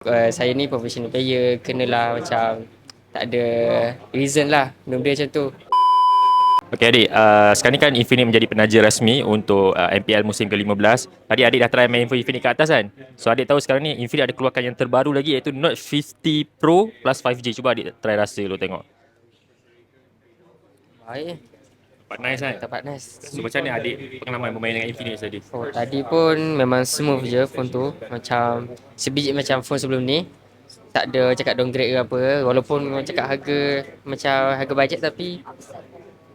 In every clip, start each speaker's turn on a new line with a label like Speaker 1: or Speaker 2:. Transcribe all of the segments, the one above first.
Speaker 1: Uh, saya ni professional player, kenalah macam tak ada reason lah benda macam tu.
Speaker 2: Okey adik, uh, sekarang ni kan Infinite menjadi penaja rasmi untuk uh, MPL musim ke-15. Tadi adik dah try main Infinite kat atas kan? So adik tahu sekarang ni Infinite ada keluarkan yang terbaru lagi iaitu Note 50 Pro plus 5G. Cuba adik try rasa dulu tengok.
Speaker 1: Baik,
Speaker 2: nice kan?
Speaker 1: dapat nice.
Speaker 2: So macam mana adik pengalaman bermain dengan Infinite tadi?
Speaker 1: Oh, tadi pun memang smooth je phone tu. Macam sebiji macam phone sebelum ni. Tak ada cakap downgrade ke apa. Walaupun orang cakap harga macam harga bajet tapi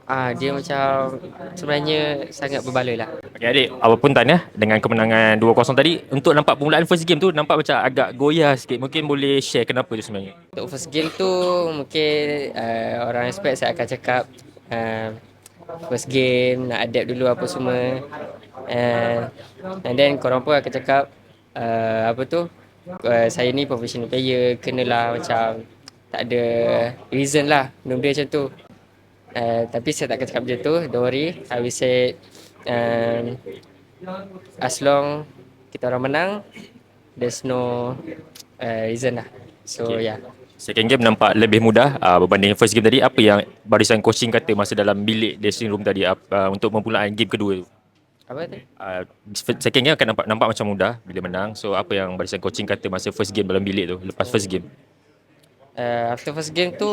Speaker 1: ah dia macam sebenarnya sangat berbaloi lah.
Speaker 2: Okey adik, apapun tahniah dengan kemenangan 2-0 tadi. Untuk nampak permulaan first game tu nampak macam agak goyah sikit. Mungkin boleh share kenapa tu sebenarnya?
Speaker 1: Untuk first game tu mungkin uh, orang expect saya akan cakap uh, first game nak adapt dulu apa semua. Uh, and then korang pun akan cakap uh, apa tu uh, saya ni professional player kenalah macam tak ada reason lah benda macam tu. Uh, tapi saya tak akan cakap macam tu. Don't worry. I will say um, as long kita orang menang there's no uh, reason lah. So
Speaker 2: Okay.
Speaker 1: yeah.
Speaker 2: Second game nampak lebih mudah uh, berbanding first game tadi. Apa yang barisan coaching kata masa dalam bilik dressing room tadi uh, untuk mempulaan game kedua tu?
Speaker 1: Apa tu?
Speaker 2: Uh, second game akan nampak nampak macam mudah bila menang. So apa yang barisan coaching kata masa first game dalam bilik tu lepas first game?
Speaker 1: Uh, after first game tu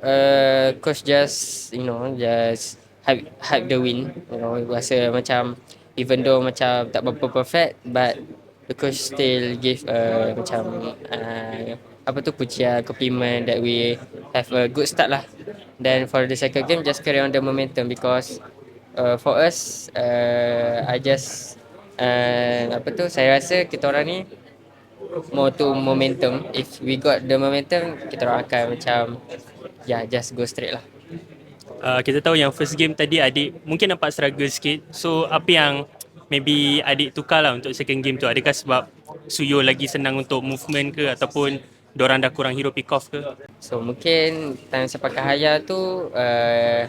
Speaker 1: uh, coach just you know just hype hype the win you know rasa macam even though macam tak berapa perfect but the coach still give uh, macam uh, apa tu pujian compliment that we have a good start lah then for the second game just carry on the momentum because uh, for us uh, I just uh, apa tu saya rasa kita orang ni more to momentum. If we got the momentum, kita orang akan macam yeah, just go straight lah.
Speaker 3: uh, kita tahu yang first game tadi adik mungkin nampak struggle sikit. So apa yang maybe adik tukar lah untuk second game tu? Adakah sebab Suyo lagi senang untuk movement ke ataupun dorang dah kurang hero pick off ke?
Speaker 1: So mungkin time saya pakai Haya tu uh,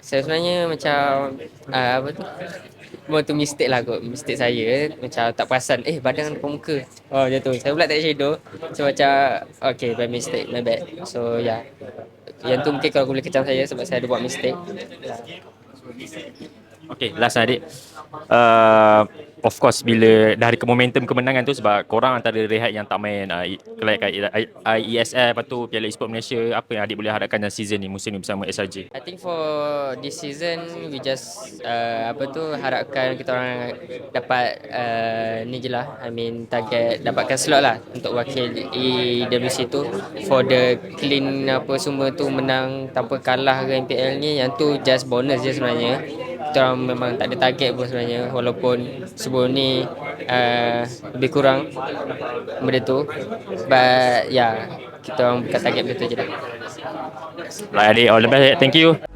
Speaker 1: saya sebenarnya macam uh, apa tu? More tu mistake lah kot Mistake saya. Macam tak perasan Eh badan depan muka Oh macam tu. Saya pula tak shadow. So macam Okay by mistake My bad. So yeah Yang tu mungkin kalau boleh kecam saya Sebab saya ada buat mistake.
Speaker 2: Okay, last lah adik. Uh, of course bila ada ke momentum kemenangan tu sebab korang antara rehat yang tak main uh, kat IESL lepas tu Piala Esport Malaysia apa yang adik boleh harapkan dalam season ni musim ni bersama SRJ?
Speaker 1: I think for this season we just uh, apa tu harapkan kita orang dapat uh, ni je lah. I mean target dapatkan slot lah untuk wakil EWC tu. For the clean apa semua tu menang tanpa kalah ke MPL ni yang tu just bonus je sebenarnya kita orang memang tak ada target pun sebenarnya walaupun sebelum ni uh, lebih kurang benda tu but yeah kita orang bukan target betul je dah
Speaker 2: Like adik, all the best. Thank you.